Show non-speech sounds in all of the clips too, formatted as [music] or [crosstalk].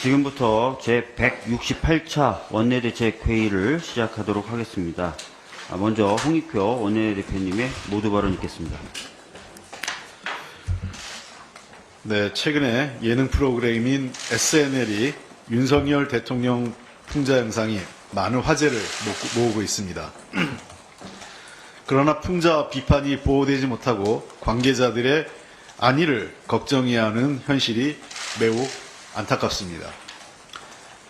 지금부터 제 168차 원내대책회의를 시작하도록 하겠습니다. 아, 먼저 홍익표 원내대표님의 모두 발언 있겠습니다. 네, 최근에 예능 프로그램인 SNL이 윤석열 대통령 풍자 영상이 많은 화제를 모으고- 모으고 있습니다. [clears throat] 그러나 풍자 비판이 보호되지 못하고 관계자들의 안위를 걱정해야 하는 현실이 매우 안타깝습니다.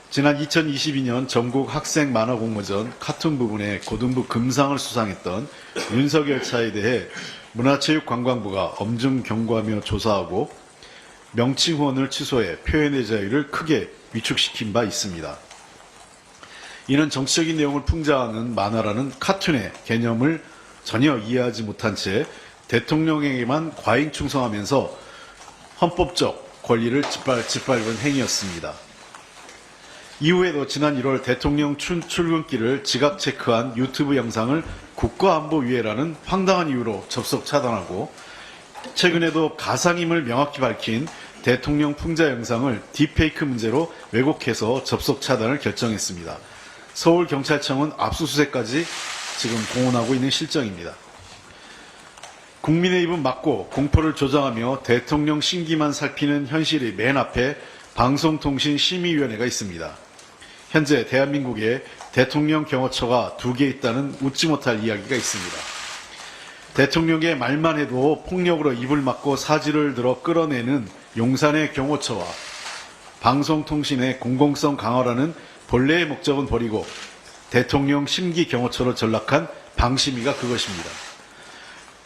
지난 2022년 전국 학생 만화 공모전 카툰 부분에 고등부 금상을 수상했던 윤석열 차에 대해 문화체육관광부가 엄중 경고하며 조사하고 명칭 후원을 취소해 표현의 자유를 크게 위축시킨 바 있습니다. 이는 정치적인 내용을 풍자하는 만화라는 카툰의 개념을 전혀 이해하지 못한 채 대통령에게만 과잉 충성하면서 헌법적 권리를 짓밟, 짓밟은 행위였습니다. 이후에도 지난 1월 대통령 출, 출근길을 지각 체크한 유튜브 영상을 국가안보 위해라는 황당한 이유로 접속 차단하고 최근에도 가상임을 명확히 밝힌 대통령 풍자 영상을 딥페이크 문제로 왜곡해서 접속 차단을 결정했습니다. 서울경찰청은 압수수색까지 지금 공언하고 있는 실정입니다. 국민의 입은 막고 공포를 조장하며 대통령 심기만 살피는 현실이 맨 앞에 방송통신심의위원회가 있습니다. 현재 대한민국에 대통령 경호처가 두 개 있다는 웃지 못할 이야기가 있습니다. 대통령의 말만 해도 폭력으로 입을 막고 사지를 들어 끌어내는 용산의 경호처와 방송통신의 공공성 강화라는 본래의 목적은 버리고 대통령 심기 경호처로 전락한 방심위가 그것입니다.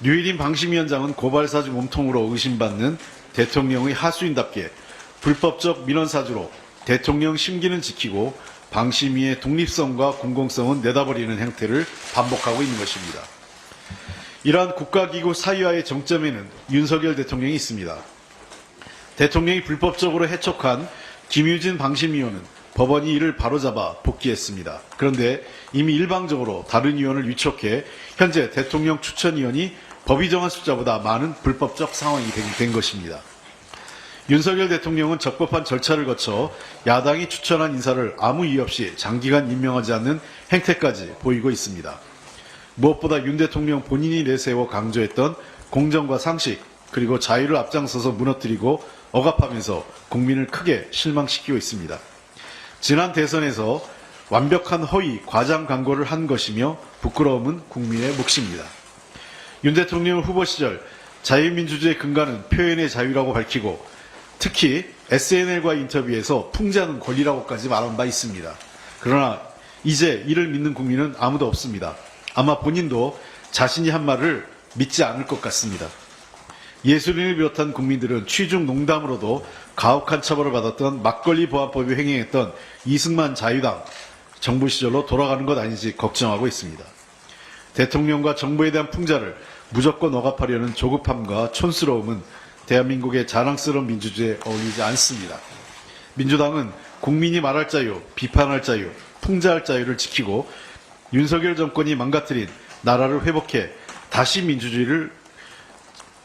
류일인 방심위원장은 고발사주 몸통으로 의심받는 대통령의 하수인답게 불법적 민원사주로 대통령 심기는 지키고 방심위의 독립성과 공공성은 내다버리는 행태를 반복하고 있는 것입니다. 이러한 국가기구 사유화의 정점에는 윤석열 대통령이 있습니다. 대통령이 불법적으로 해촉한 김유진 방심위원은 법원이 이를 바로잡아 복귀했습니다. 그런데 이미 일방적으로 다른 위원을 위촉해 현재 대통령 추천위원이 법이 정한 숫자보다 많은 불법적 상황이 된, 된 것입니다. 윤석열 대통령은 적법한 절차를 거쳐 야당이 추천한 인사를 아무 이유 없이 장기간 임명하지 않는 행태까지 보이고 있습니다. 무엇보다 윤 대통령 본인이 내세워 강조했던 공정과 상식 그리고 자유를 앞장서서 무너뜨리고 억압하면서 국민을 크게 실망시키고 있습니다. 지난 대선에서 완벽한 허위 과장 광고를 한 것이며 부끄러움은 국민의 몫입니다. 윤 대통령 후보 시절 자유민주주의 근간은 표현의 자유라고 밝히고 특히 SNL과 인터뷰에서 풍자는 권리라고까지 말한 바 있습니다. 그러나 이제 이를 믿는 국민은 아무도 없습니다. 아마 본인도 자신이 한 말을 믿지 않을 것 같습니다. 예술인을 비롯한 국민들은 취중 농담으로도 가혹한 처벌을 받았던 막걸리 보안법이 횡행했던 이승만 자유당 정부 시절로 돌아가는 것 아닌지 걱정하고 있습니다. 대통령과 정부에 대한 풍자를 무조건 억압하려는 조급함과 촌스러움은 대한민국의 자랑스러운 민주주의에 어울리지 않습니다. 민주당은 국민이 말할 자유, 비판할 자유, 풍자할 자유를 지키고 윤석열 정권이 망가뜨린 나라를 회복해 다시 민주주의를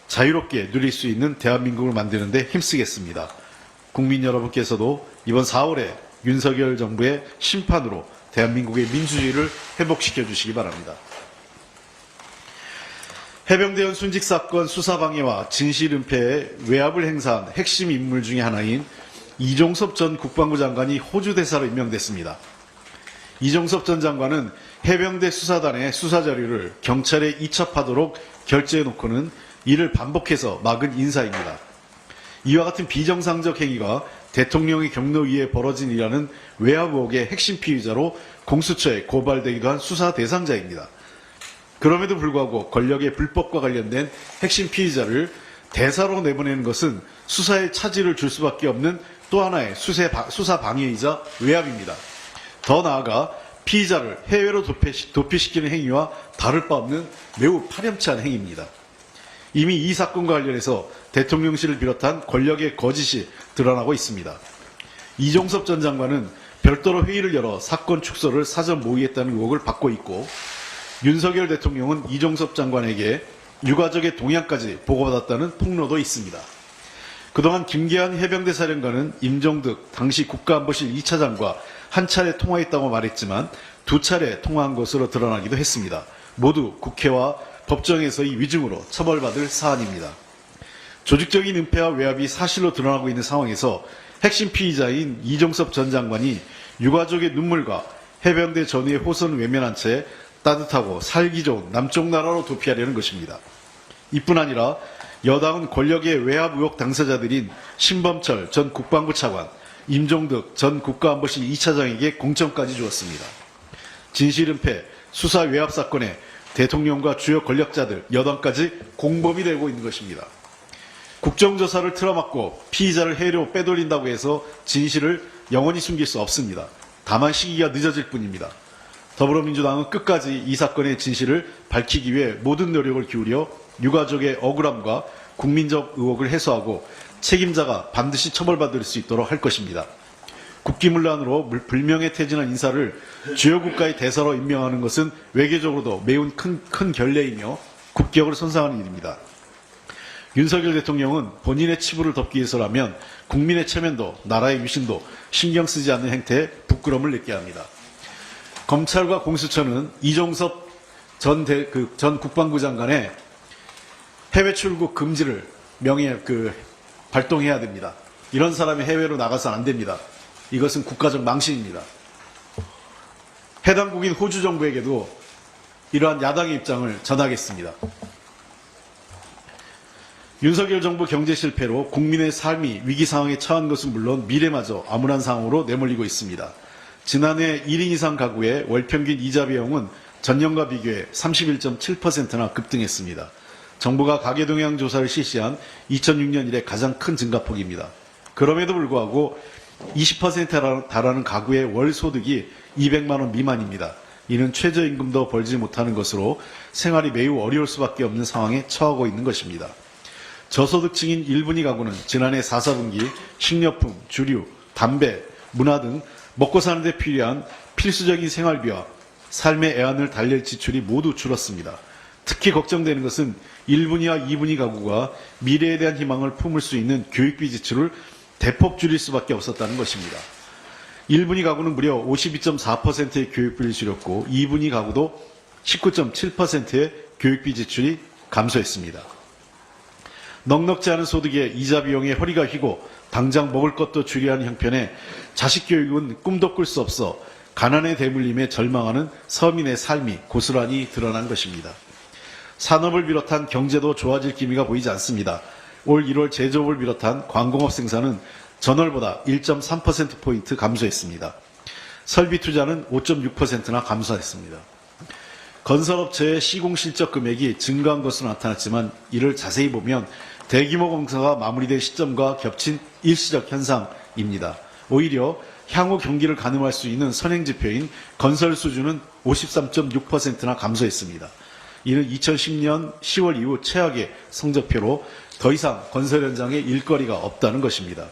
자유롭게 누릴 수 있는 대한민국을 만드는 데 힘쓰겠습니다. 국민 여러분께서도 이번 4월에 윤석열 정부의 심판으로 대한민국의 민주주의를 회복시켜 주시기 바랍니다. 해병대원 순직 사건 수사 방해와 진실 은폐에 외압을 행사한 핵심 인물 중의 하나인 이종섭 전 국방부 장관이 호주 대사로 임명됐습니다. 이종섭 전 장관은 해병대 수사단의 수사 자료를 경찰에 이첩하도록 결재해 놓고는 이를 반복해서 막은 인사입니다. 이와 같은 비정상적 행위가 대통령의 경로 위에 벌어진 일이라는 외압 의혹의 핵심 피의자로 공수처에 고발되기도 한 수사 대상자입니다. 그럼에도 불구하고 권력의 불법과 관련된 핵심 피의자를 대사로 내보내는 것은 수사에 차질을 줄 수밖에 없는 또 하나의 수사 방해이자 외압입니다. 더 나아가 피의자를 해외로 도피- 도피시키는 행위와 다를 바 없는 매우 파렴치한 행위입니다. 이미 이 사건과 관련해서 대통령실을 비롯한 권력의 거짓이 드러나고 있습니다. 이종섭 전 장관은 별도로 회의를 열어 사건 축소를 사전 모의했다는 의혹을 받고 있고 윤석열 대통령은 이종섭 장관에게 유가족의 동향까지 보고받았다는 폭로도 있습니다. 그동안 김계한 해병대 사령관은 임종득 당시 국가안보실 2차장과 한 차례 통화했다고 말했지만 두 차례 통화한 것으로 드러나기도 했습니다. 모두 국회와 법정에서의 위증으로 처벌받을 사안입니다. 조직적인 은폐와 외압이 사실로 드러나고 있는 상황에서 핵심 피의자인 이종섭 전 장관이 유가족의 눈물과 해병대 전우의 호선 외면한 채 따뜻하고 살기 좋은 남쪽 나라로 도피하려는 것입니다. 이뿐 아니라 여당은 권력의 외압 의혹 당사자들인 신범철 전 국방부 차관, 임종득 전 국가안보실 2차장에게 공천까지 주었습니다. 진실은폐, 수사 외압 사건에 대통령과 주요 권력자들, 여당까지 공범이 되고 있는 것입니다. 국정조사를 틀어막고 피의자를 해로 빼돌린다고 해서 진실을 영원히 숨길 수 없습니다. 다만 시기가 늦어질 뿐입니다. 더불어민주당은 끝까지 이 사건의 진실을 밝히기 위해 모든 노력을 기울여 유가족의 억울함과 국민적 의혹을 해소하고 책임자가 반드시 처벌받을 수 있도록 할 것입니다. 국기문란으로 물- 불명예 퇴진한 인사를 주요 국가의 대사로 임명하는 것은 외교적으로도 매우 큰, 큰 결례이며 국격을 손상하는 일입니다. 윤석열 대통령은 본인의 치부를 덮기 위해서라면 국민의 체면도 나라의 위신도 신경 쓰지 않는 행태에 부끄러움을 느껴야 합니다. 검찰과 공수처는 이종섭 전, 대, 그, 전 국방부 장관의 해외 출국 금지를 명예 그 발동해야 됩니다. 이런 사람이 해외로 나가서 안 됩니다. 이것은 국가적 망신입니다. 해당 국인 호주 정부에게도 이러한 야당의 입장을 전하겠습니다. 윤석열 정부 경제 실패로 국민의 삶이 위기 상황에 처한 것은 물론 미래마저 암울한 상황으로 내몰리고 있습니다. 지난해 1인 이상 가구의 월 평균 이자 비용은 전년과 비교해 31.7%나 급등했습니다. 정부가 가계동향 조사를 실시한 2006년 이래 가장 큰 증가폭입니다. 그럼에도 불구하고 20%에 달하는 가구의 월 소득이 200만 원 미만입니다. 이는 최저임금도 벌지 못하는 것으로 생활이 매우 어려울 수밖에 없는 상황에 처하고 있는 것입니다. 저소득층인 1분위 가구는 지난해 4, 4분기 식료품, 주류, 담배, 문화 등 먹고 사는 데 필요한 필수적인 생활비와 삶의 애환을 달랠 지출이 모두 줄었습니다. 특히 걱정되는 것은 1분위와 2분위 가구가 미래에 대한 희망을 품을 수 있는 교육비 지출을 대폭 줄일 수밖에 없었다는 것입니다. 1분위 가구는 무려 52.4%의 교육비를 줄였고 2분위 가구도 19.7%의 교육비 지출이 감소했습니다. 넉넉지 않은 소득에 이자 비용에 허리가 휘고 당장 먹을 것도 줄여야 하는 형편에 자식 교육은 꿈도 꿀 수 없어 가난에 대물림에 절망하는 서민의 삶이 고스란히 드러난 것입니다. 산업을 비롯한 경제도 좋아질 기미가 보이지 않습니다. 올 1월 제조업을 비롯한 광공업 생산은 전월보다 1.3%포인트 감소했습니다. 설비 투자는 5.6%나 감소했습니다. 건설업체의 시공 실적 금액이 증가한 것으로 나타났지만 이를 자세히 보면 대규모 공사가 마무리될 시점과 겹친 일시적 현상입니다. 오히려 향후 경기를 가늠할 수 있는 선행 지표인 건설 수준은 53.6%나 감소했습니다. 이는 2010년 10월 이후 최악의 성적표로 더 이상 건설 현장에 일거리가 없다는 것입니다.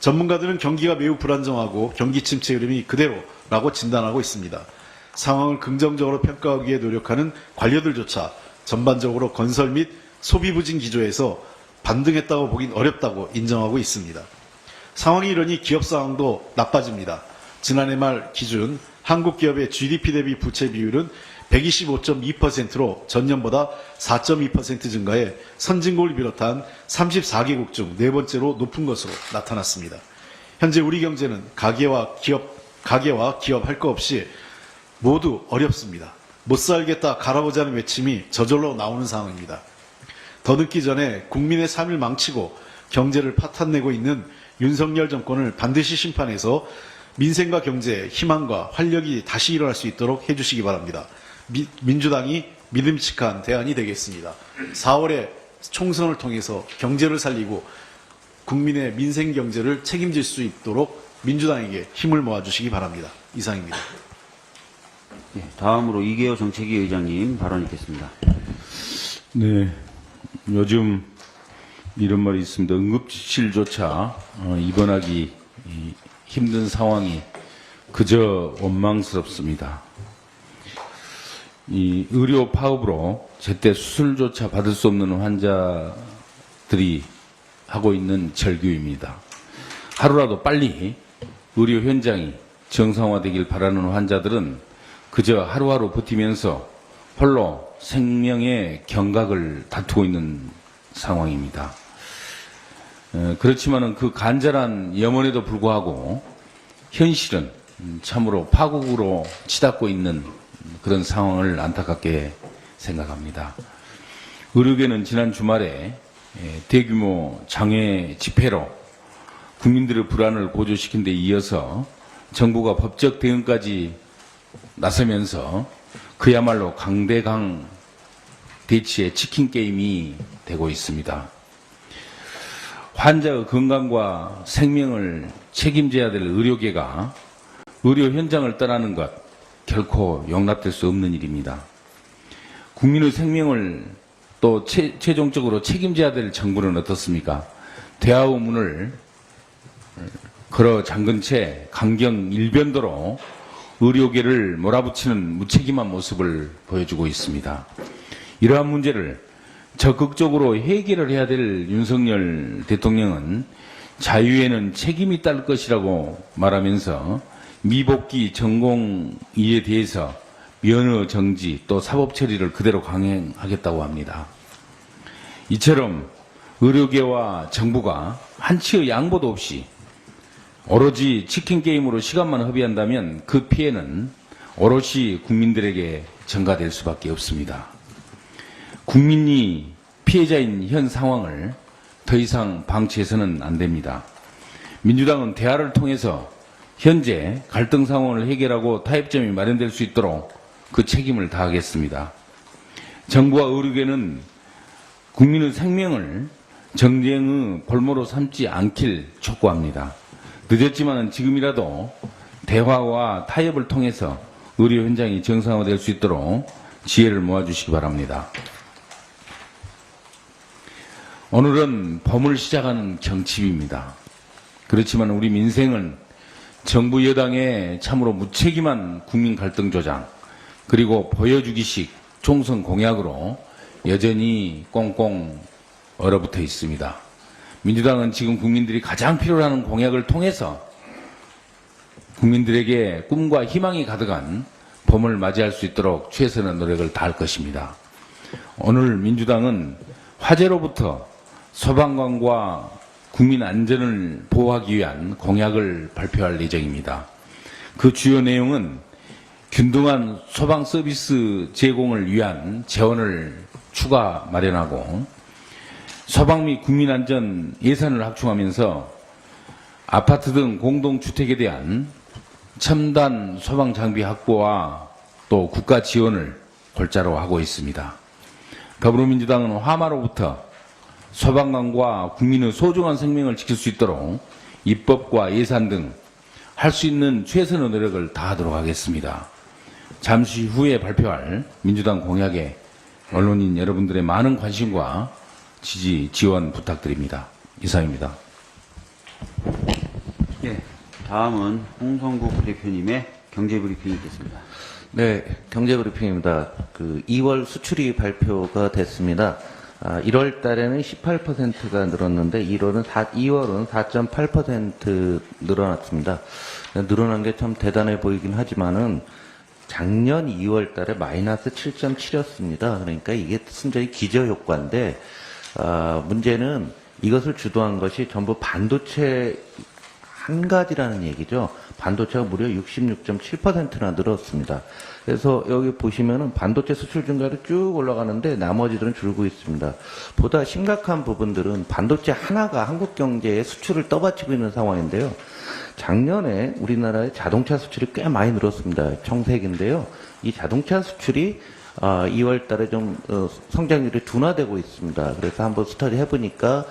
전문가들은 경기가 매우 불안정하고 경기 침체 흐름이 그대로라고 진단하고 있습니다. 상황을 긍정적으로 평가하기 위해 노력하는 관료들조차 전반적으로 건설 및 소비 부진 기조에서 반등했다고 보긴 어렵다고 인정하고 있습니다. 상황이 이러니 기업 상황도 나빠집니다. 지난해 말 기준 한국 기업의 GDP 대비 부채 비율은 125.2%로 전년보다 4.2% 증가해 선진국을 비롯한 34개국 중 네 번째로 높은 것으로 나타났습니다. 현재 우리 경제는 가계와 기업, 가계와 기업 할 것 없이 모두 어렵습니다. 못 살겠다 갈아보자는 외침이 저절로 나오는 상황입니다. 더 늦기 전에 국민의 삶을 망치고 경제를 파탄내고 있는 윤석열 정권을 반드시 심판해서 민생과 경제에 희망과 활력이 다시 일어날 수 있도록 해주시기 바랍니다. 미- 민주당이 믿음직한 대안이 되겠습니다. 4월에 총선을 통해서 경제를 살리고 국민의 민생 경제를 책임질 수 있도록 민주당에게 힘을 모아주시기 바랍니다. 이상입니다. 예, 다음으로 이계호 정책위 의장님 발언 있겠습니다. 네, 요즘 이런 말이 있습니다. 응급실조차 어, 입원하기 이, 힘든 상황이 그저 원망스럽습니다. 이 의료 파업으로 제때 수술조차 받을 수 없는 환자들이 하고 있는 절규입니다. 하루라도 빨리 의료 현장이 정상화되길 바라는 환자들은 그저 하루하루 버티면서 홀로 생명의 경각을 다투고 있는 상황입니다. 어, 그렇지만은 그 간절한 염원에도 불구하고 현실은 음, 참으로 파국으로 치닫고 있는 그런 상황을 안타깝게 생각합니다. 의료계는 지난 주말에 예, 대규모 장외 집회로 국민들의 불안을 고조시킨 데 이어서 정부가 법적 대응까지 나서면서 그야말로 강대강 대치의 치킨 게임이 되고 있습니다. 환자의 건강과 생명을 책임져야 될 의료계가 의료 현장을 떠나는 것 결코 용납될 수 없는 일입니다. 국민의 생명을 또 최, 최종적으로 책임져야 될 정부는 어떻습니까? 대화의 문을 걸어 잠근 채 강경 일변도로 의료계를 몰아붙이는 무책임한 모습을 보여주고 있습니다. 이러한 문제를 적극적으로 해결을 해야 될 윤석열 대통령은 자유에는 책임이 따를 것이라고 말하면서 미복귀 전공의에 대해서 면허 정지 또 사법 처리를 그대로 강행하겠다고 합니다. 이처럼 의료계와 정부가 한치의 양보도 없이 오로지 치킨 게임으로 시간만 허비한다면 그 피해는 오롯이 국민들에게 전가될 수밖에 없습니다. 국민이 피해자인 현 상황을 더 이상 방치해서는 안 됩니다. 민주당은 대화를 통해서 현재 갈등 상황을 해결하고 타협점이 마련될 수 있도록 그 책임을 다하겠습니다. 정부와 의료계는 국민의 생명을 정쟁의 볼모로 삼지 않길 촉구합니다. 늦었지만 지금이라도 대화와 타협을 통해서 의료 현장이 정상화될 수 있도록 지혜를 모아주시기 바랍니다. 오늘은 봄을 시작하는 경칩입니다. 그렇지만 우리 민생은 정부 여당의 참으로 무책임한 국민 갈등 조장 그리고 보여주기식 총선 공약으로 여전히 꽁꽁 얼어붙어 있습니다. 민주당은 지금 국민들이 가장 필요로 하는 공약을 통해서 국민들에게 꿈과 희망이 가득한 봄을 맞이할 수 있도록 최선의 노력을 다할 것입니다. 오늘 민주당은 화재로부터 소방관과 국민 안전을 보호하기 위한 공약을 발표할 예정입니다. 그 주요 내용은 균등한 소방 서비스 제공을 위한 재원을 추가 마련하고 소방 및 국민 안전 예산을 확충하면서 아파트 등 공동주택에 대한 첨단 소방 장비 확보와 또 국가 지원을 골자로 하고 있습니다. 더불어민주당은 화마로부터 소방관과 국민의 소중한 생명을 지킬 수 있도록 입법과 예산 등 할 수 있는 최선의 노력을 다하도록 하겠습니다. 잠시 후에 발표할 민주당 공약에 언론인 여러분들의 많은 관심과 지지, 지원 부탁드립니다. 이상입니다. 예, 다음은 홍성국 대표님의 경제 브리핑이 있겠습니다. 네, 경제 브리핑입니다. 그 2월 수출이 발표가 됐습니다. 아, 1월 달에는 18%가 늘었는데 1월은 4, 2월은 4.8% 늘어났습니다. 늘어난 게 참 대단해 보이긴 하지만은 작년 2월 달에 마이너스 7.7이었습니다. 그러니까 이게 순전히 기저 효과인데 아, 문제는 이것을 주도한 것이 전부 반도체 한 가지라는 얘기죠. 반도체가 무려 66.7%나 늘었습니다. 그래서 여기 보시면은 반도체 수출 증가로 쭉 올라가는데 나머지들은 줄고 있습니다. 보다 심각한 부분들은 반도체 하나가 한국 경제의 수출을 떠받치고 있는 상황인데요. 작년에 우리나라의 자동차 수출이 꽤 많이 늘었습니다. 청색인데요. 이 자동차 수출이 아, 2월 달에 좀 어, 성장률이 둔화되고 있습니다. 그래서 한번 스터디 해보니까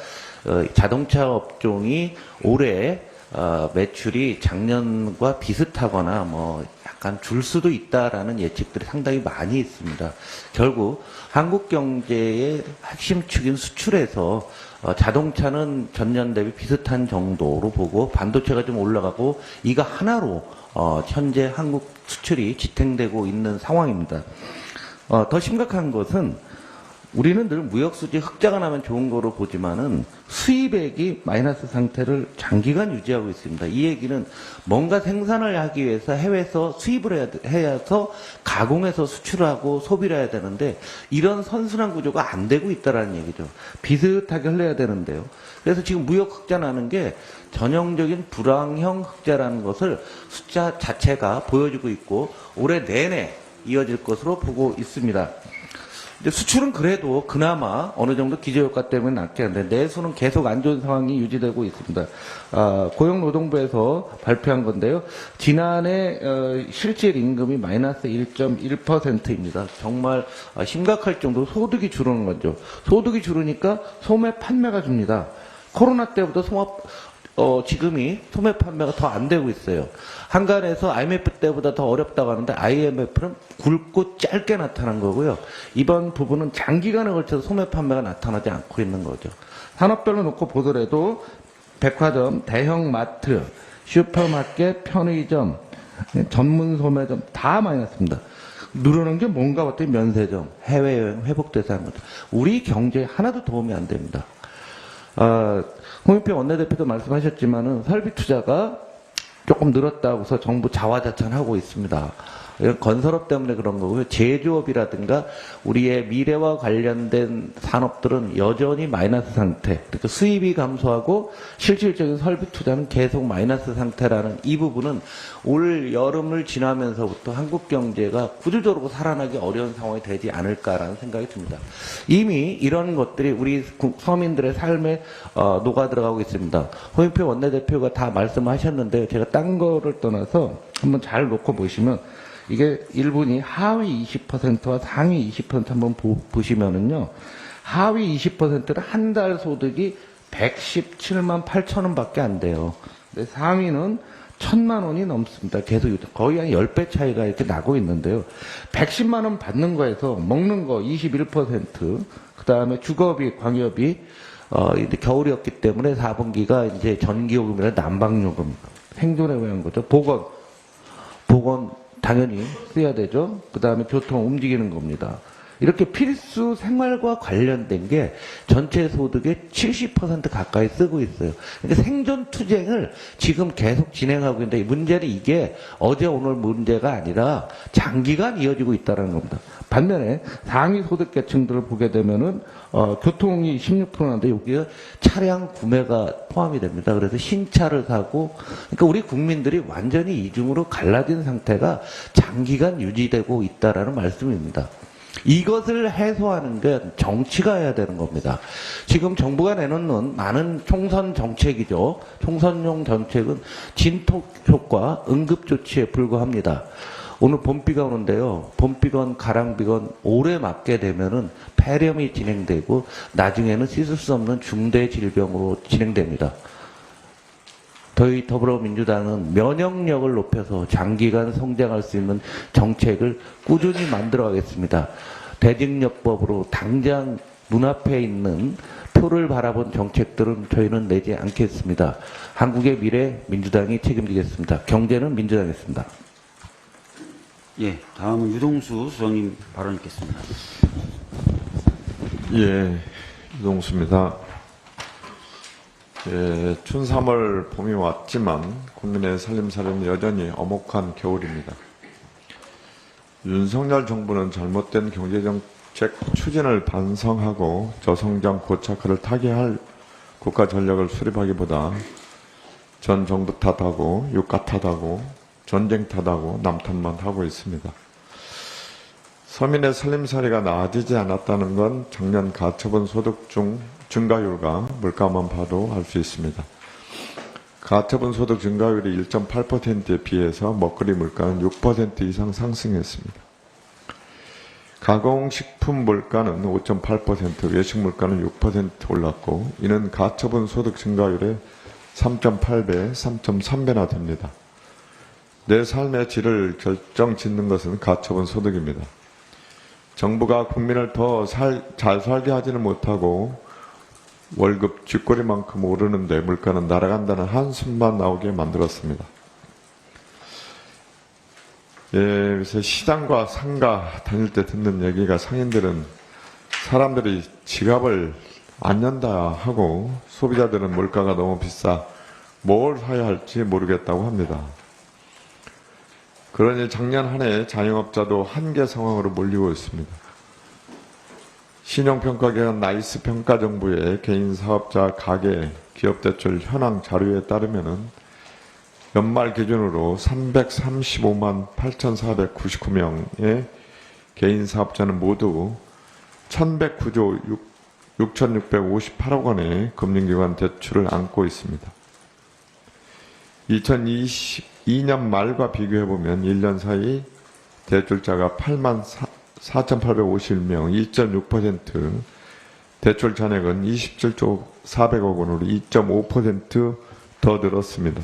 어, 자동차 업종이 올해 어, 매출이 작년과 비슷하거나 뭐 약간 줄 수도 있다라는 예측들이 상당히 많이 있습니다. 결국 한국 경제의 핵심 축인 수출에서 어, 자동차는 전년 대비 비슷한 정도로 보고 반도체가 좀 올라가고 이거 하나로 어, 현재 한국 수출이 지탱되고 있는 상황입니다. 어, 더 심각한 것은 우리는 늘 무역수지 흑자가 나면 좋은 거로 보지만은 수입액이 마이너스 상태를 장기간 유지하고 있습니다. 이 얘기는 뭔가 생산을 하기 위해서 해외에서 수입을 해야, 해야서 가공해서 수출하고 소비를 해야 되는데 이런 선순환 구조가 안 되고 있다라는 얘기죠. 비슷하게 흘러야 되는데요. 그래서 지금 무역 흑자 나는 게 전형적인 불황형 흑자라는 것을 숫자 자체가 보여주고 있고 올해 내내 이어질 것으로 보고 있습니다. 수출은 그래도 그나마 어느 정도 기저효과 때문에 낫게 하는데 내수는 계속 안 좋은 상황이 유지되고 있습니다. 아, 고용노동부에서 발표한 건데요. 지난해 어, 실질 임금이 마이너스 1.1%입니다. 정말 아, 심각할 정도로 소득이 줄어는 거죠. 소득이 줄으니까 소매 판매가 줍니다. 코로나 때부터 소매 어, 지금이 소매 판매가 더 안 되고 있어요. 한간에서 IMF 때보다 더 어렵다고 하는데 IMF는 굵고 짧게 나타난 거고요. 이번 부분은 장기간에 걸쳐서 소매 판매가 나타나지 않고 있는 거죠. 산업별로 놓고 보더라도 백화점, 대형 마트, 슈퍼마켓, 편의점, 전문 소매점 다 마이너스입니다. 누르는 게 뭔가 봤더니 면세점, 해외여행 회복돼서 하는 거죠. 우리 경제에 하나도 도움이 안 됩니다. 아, 홍영표 원내대표도 말씀하셨지만은 설비 투자가 조금 늘었다고서 정부 자화자찬하고 있습니다. 건설업 때문에 그런 거고요. 제조업이라든가 우리의 미래와 관련된 산업들은 여전히 마이너스 상태. 그러니까 수입이 감소하고 실질적인 설비 투자는 계속 마이너스 상태라는 이 부분은 올 여름을 지나면서부터 한국 경제가 구조적으로 살아나기 어려운 상황이 되지 않을까라는 생각이 듭니다. 이미 이런 것들이 우리 구- 서민들의 삶에 어, 녹아 들어가고 있습니다. 홍영표 원내대표가 다 말씀하셨는데요. 제가 딴 거를 떠나서 한번 잘 놓고 보시면 이게 일본이 하위 20%와 상위 20% 한번 보, 보시면은요. 하위 20%는 한 달 소득이 117만 8천 원밖에 안 돼요. 근데 상위는 천만 원이 넘습니다. 계속 거의 한 10배 차이가 이렇게 나고 있는데요. 110만 원 받는 거에서 먹는 거 21%, 그 다음에 주거비, 광여비, 어, 이제 겨울이었기 때문에 4분기가 이제 전기요금이나 난방요금, 생존에 의한 거죠. 보건, 보건 당연히 써야 되죠. 그 다음에 교통 움직이는 겁니다. 이렇게 필수 생활과 관련된 게 전체 소득의 70% 가까이 쓰고 있어요. 그러니까 생존 투쟁을 지금 계속 진행하고 있는데 문제는 이게 어제 오늘 문제가 아니라 장기간 이어지고 있다는 겁니다. 반면에 상위 소득 계층들을 보게 되면은 어, 교통이 16%인데 여기에 차량 구매가 포함이 됩니다. 그래서 신차를 사고 그러니까 우리 국민들이 완전히 이중으로 갈라진 상태가 장기간 유지되고 있다라는 말씀입니다. 이것을 해소하는 게 정치가 해야 되는 겁니다. 지금 정부가 내놓는 많은 총선 정책이죠. 총선용 정책은 진톡 효과, 응급 조치에 불과합니다. 오늘 봄비가 오는데요. 봄비건 가랑비건 오래 맞게 되면은 폐렴이 진행되고 나중에는 씻을 수 없는 중대 질병으로 진행됩니다. 저희 더불어민주당은 면역력을 높여서 장기간 성장할 수 있는 정책을 꾸준히 만들어 가겠습니다. 대직력법으로 당장 눈앞에 있는 표를 바라본 정책들은 저희는 내지 않겠습니다. 한국의 미래 민주당이 책임지겠습니다. 경제는 민주당이겠습니다. 예, 다음은 유동수 수석님 발언 있겠습니다. 예, 이동수입니다. 예, 춘 3월 봄이 왔지만 국민의 살림살이는 여전히 엄혹한 겨울입니다. 윤석열 정부는 잘못된 경제정책 추진을 반성하고 저성장 고착화를 타개할 국가 전략을 수립하기보다 전 정부 탓하고 유가 탓하고 전쟁 탓하고 남 탓만 하고 있습니다. 서민의 살림살이가 나아지지 않았다는 건 작년 가처분 소득 중 증가율과 물가만 봐도 알 수 있습니다. 가처분 소득 증가율이 1.8%에 비해서 먹거리 물가는 6% 이상 상승했습니다. 가공식품 물가는 5.8%, 외식 물가는 6% 올랐고 이는 가처분 소득 증가율의 3.8배, 3.3배나 됩니다. 내 삶의 질을 결정 짓는 것은 가처분 소득입니다. 정부가 국민을 더 잘 살게 하지는 못하고 월급 쥐꼬리만큼 오르는데 물가는 날아간다는 한숨만 나오게 만들었습니다. 예, 그래서 시장과 상가 다닐 때 듣는 얘기가 상인들은 사람들이 지갑을 안 연다 하고 소비자들은 물가가 너무 비싸 뭘 사야 할지 모르겠다고 합니다. 그러니 작년 한 해 자영업자도 한계 상황으로 몰리고 있습니다. 신용평가 기관 나이스 평가 정부의 개인 사업자 가계 기업 대출 현황 자료에 따르면은 연말 기준으로 335만 8,499명의 개인 사업자는 모두 1,109조 6,658억 원의 금융기관 대출을 안고 있습니다. 2022년 말과 비교해 보면 1년 사이 대출자가 8만 4,851명, 2.6%, 대출 잔액은 27조 400억 원으로 2.5%더 늘었습니다.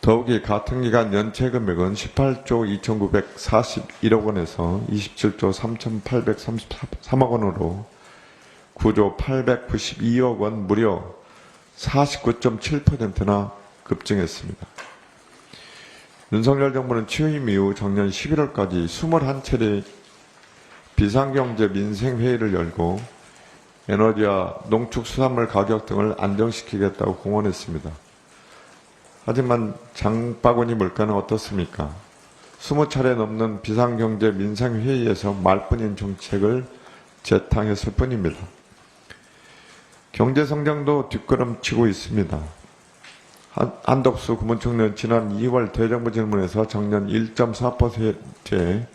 더욱이 같은 기간 연체 금액은 18조 2,941억 원에서 27조 3,833억 원으로 9조 892억 원 무려 49.7%나 급증했습니다. 윤석열 정부는 취임 이후 작년 11월까지 21차례 비상경제 민생회의를 열고 에너지와 농축수산물 가격 등을 안정시키겠다고 공언했습니다. 하지만 장바구니 물가는 어떻습니까? 20차례 넘는 비상경제 민생회의에서 말뿐인 정책을 재탕했을 뿐입니다. 경제성장도 뒷걸음치고 있습니다. 한, 한덕수 국무총리는 지난 2월 대정부 질문에서 작년 1.4%의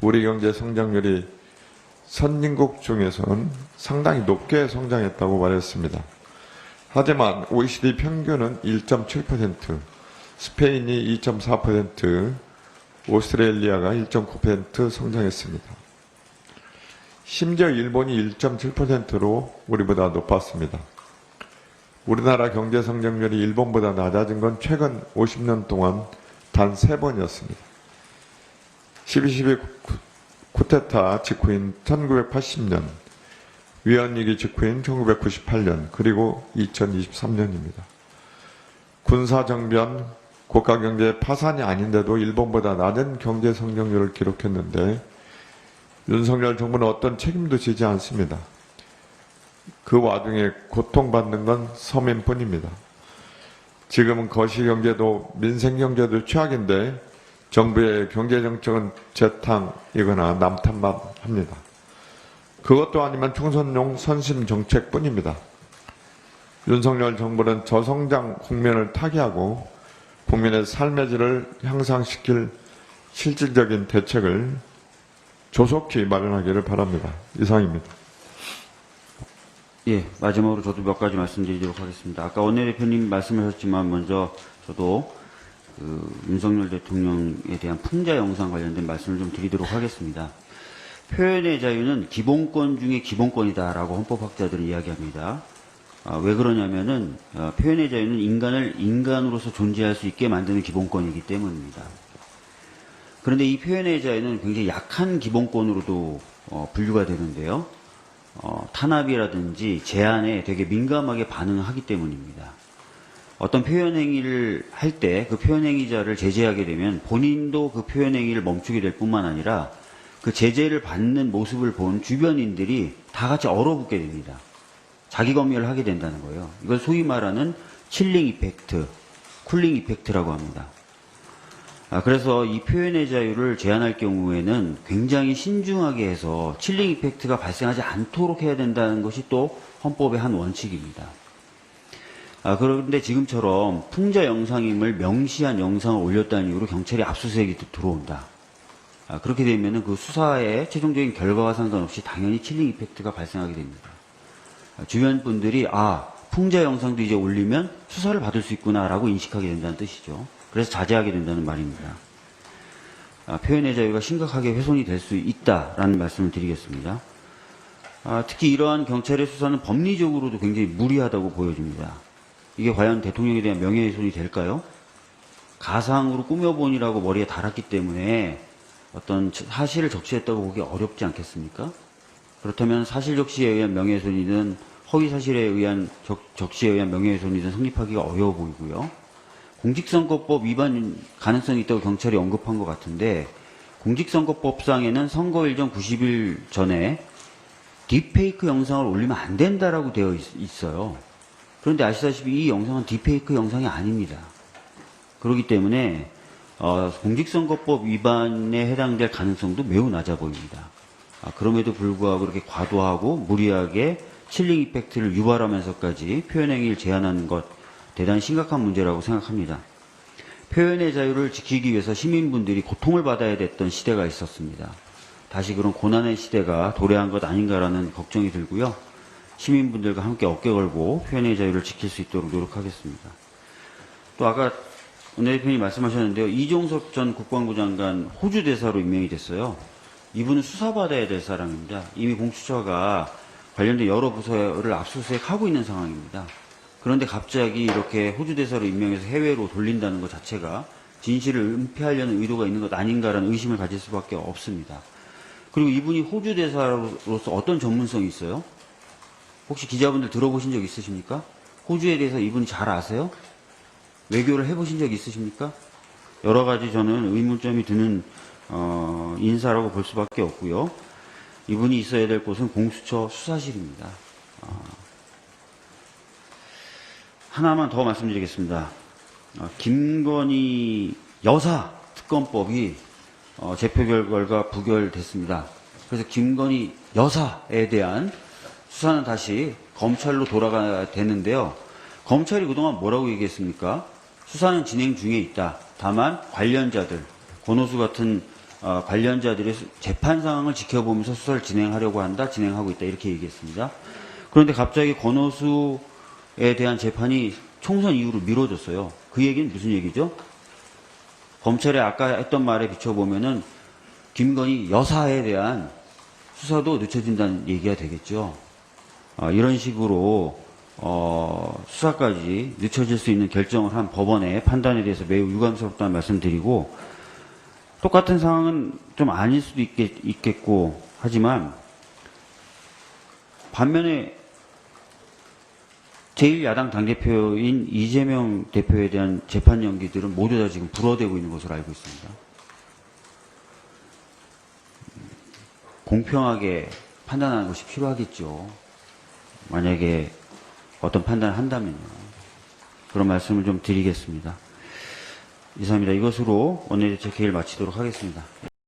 우리 경제 성장률이 선진국 중에서는 상당히 높게 성장했다고 말했습니다. 하지만 OECD 평균은 1.7%, 스페인이 2.4%, 오스트레일리아가 1.9% 성장했습니다. 심지어 일본이 1.7%로 우리보다 높았습니다. 우리나라 경제 성장률이 일본보다 낮아진 건 최근 50년 동안 단 세 번이었습니다. 12.12 쿠데타 직후인 1980년, 위헌위기 직후인 1998년, 그리고 2023년입니다. 군사정변, 국가경제 파산이 아닌데도 일본보다 낮은 경제 성장률을 기록했는데 윤석열 정부는 어떤 책임도 지지 않습니다. 그 와중에 고통받는 건 서민뿐입니다. 지금은 거시경제도 민생경제도 최악인데 정부의 경제정책은 재탕이거나 남탓만 합니다. 그것도 아니면 총선용 선심 정책뿐입니다. 윤석열 정부는 저성장 국면을 타개하고 국민의 삶의 질을 향상시킬 실질적인 대책을 조속히 마련하기를 바랍니다. 이상입니다. 예, 마지막으로 저도 몇 가지 말씀드리도록 하겠습니다. 아까 원내대표님 말씀하셨지만 먼저 저도 그 윤석열 대통령에 대한 풍자 영상 관련된 말씀을 좀 드리도록 하겠습니다. 표현의 자유는 기본권 중에 기본권이다라고 헌법학자들은 이야기합니다. 아, 왜 그러냐면은 어, 표현의 자유는 인간을 인간으로서 존재할 수 있게 만드는 기본권이기 때문입니다. 그런데 이 표현의 자유는 굉장히 약한 기본권으로도 어, 분류가 되는데요. 어, 탄압이라든지 제한에 되게 민감하게 반응하기 때문입니다. 어떤 표현 행위를 할 때 그 표현 행위자를 제재하게 되면 본인도 그 표현 행위를 멈추게 될 뿐만 아니라 그 제재를 받는 모습을 본 주변인들이 다 같이 얼어붙게 됩니다. 자기 검열을 하게 된다는 거예요. 이걸 소위 말하는 칠링 이펙트, 쿨링 이펙트라고 합니다. 아, 그래서 이 표현의 자유를 제한할 경우에는 굉장히 신중하게 해서 칠링 이펙트가 발생하지 않도록 해야 된다는 것이 또 헌법의 한 원칙입니다. 아, 그런데 지금처럼 풍자 영상임을 명시한 영상을 올렸다는 이유로 경찰이 압수수색이 들어온다. 아, 그렇게 되면 그 수사의 최종적인 결과와 상관없이 당연히 칠링 이펙트가 발생하게 됩니다. 아, 주변 분들이 아 풍자 영상도 이제 올리면 수사를 받을 수 있구나라고 인식하게 된다는 뜻이죠. 그래서 자제하게 된다는 말입니다. 아, 표현의 자유가 심각하게 훼손이 될 수 있다라는 말씀을 드리겠습니다. 아, 특히 이러한 경찰의 수사는 법리적으로도 굉장히 무리하다고 보여집니다. 이게 과연 대통령에 대한 명예훼손이 될까요? 가상으로 꾸며본이라고 머리에 달았기 때문에 어떤 사실을 적시했다고 보기 어렵지 않겠습니까? 그렇다면 사실 적시에 의한 명예훼손이든 허위 사실에 의한 적, 적시에 의한 명예훼손이든 성립하기가 어려워 보이고요. 공직선거법 위반 가능성이 있다고 경찰이 언급한 것 같은데 공직선거법상에는 선거일 전 90일 전에 딥페이크 영상을 올리면 안 된다라고 되어 있, 어요 그런데 아시다시피 이 영상은 딥페이크 영상이 아닙니다. 그렇기 때문에 어, 공직선거법 위반에 해당될 가능성도 매우 낮아 보입니다. 아, 그럼에도 불구하고 이렇게 과도하고 무리하게 칠링 이펙트를 유발하면서까지 표현행위를 제한하는 것 대단히 심각한 문제라고 생각합니다. 표현의 자유를 지키기 위해서 시민분들이 고통을 받아야 됐던 시대가 있었습니다. 다시 그런 고난의 시대가 도래한 것 아닌가라는 걱정이 들고요. 시민분들과 함께 어깨 걸고 표현의 자유를 지킬 수 있도록 노력하겠습니다. 또 아까 원내 대표님 말씀하셨는데요. 이종섭 전 국방부 장관 호주 대사로 임명이 됐어요. 이분은 수사받아야 될 사람입니다. 이미 공수처가 관련된 여러 부서를 압수수색하고 있는 상황입니다. 그런데 갑자기 이렇게 호주 대사로 임명해서 해외로 돌린다는 것 자체가 진실을 은폐하려는 의도가 있는 것 아닌가라는 의심을 가질 수밖에 없습니다. 그리고 이분이 호주 대사로서 어떤 전문성이 있어요? 혹시 기자분들 들어보신 적 있으십니까? 호주에 대해서 이분이 잘 아세요? 외교를 해보신 적 있으십니까? 여러 가지 저는 의문점이 드는 어, 인사라고 볼 수밖에 없고요. 이분이 있어야 될 곳은 공수처 수사실입니다. 어, 하나만 더 말씀드리겠습니다. 어, 김건희 여사 특검법이 어, 재표 결과 부결됐습니다. 그래서 김건희 여사에 대한 수사는 다시 검찰로 돌아가야 되는데요. 검찰이 그동안 뭐라고 얘기했습니까? 수사는 진행 중에 있다. 다만 관련자들, 권오수 같은 어, 관련자들의 수- 재판 상황을 지켜보면서 수사를 진행하려고 한다. 진행하고 있다. 이렇게 얘기했습니다. 그런데 갑자기 권오수에 대한 재판이 총선 이후로 미뤄졌어요. 그 얘기는 무슨 얘기죠? 검찰이 아까 했던 말에 비춰보면은 김건희 여사에 대한 수사도 늦춰진다는 얘기가 되겠죠. 아, 이런 식으로 어, 수사까지 늦춰질 수 있는 결정을 한 법원의 판단에 대해서 매우 유감스럽다는 말씀드리고 똑같은 상황은 좀 아닐 수도 있겠, 있겠고 하지만 반면에 제1야당 당대표인 이재명 대표에 대한 재판 연기들은 모두 다 지금 불어대고 있는 것으로 알고 있습니다. 공평하게 판단하는 것이 필요하겠죠. 만약에 어떤 판단을 한다면요. 그런 말씀을 좀 드리겠습니다. 이상입니다. 이것으로 오늘의 제 개를 마치도록 하겠습니다.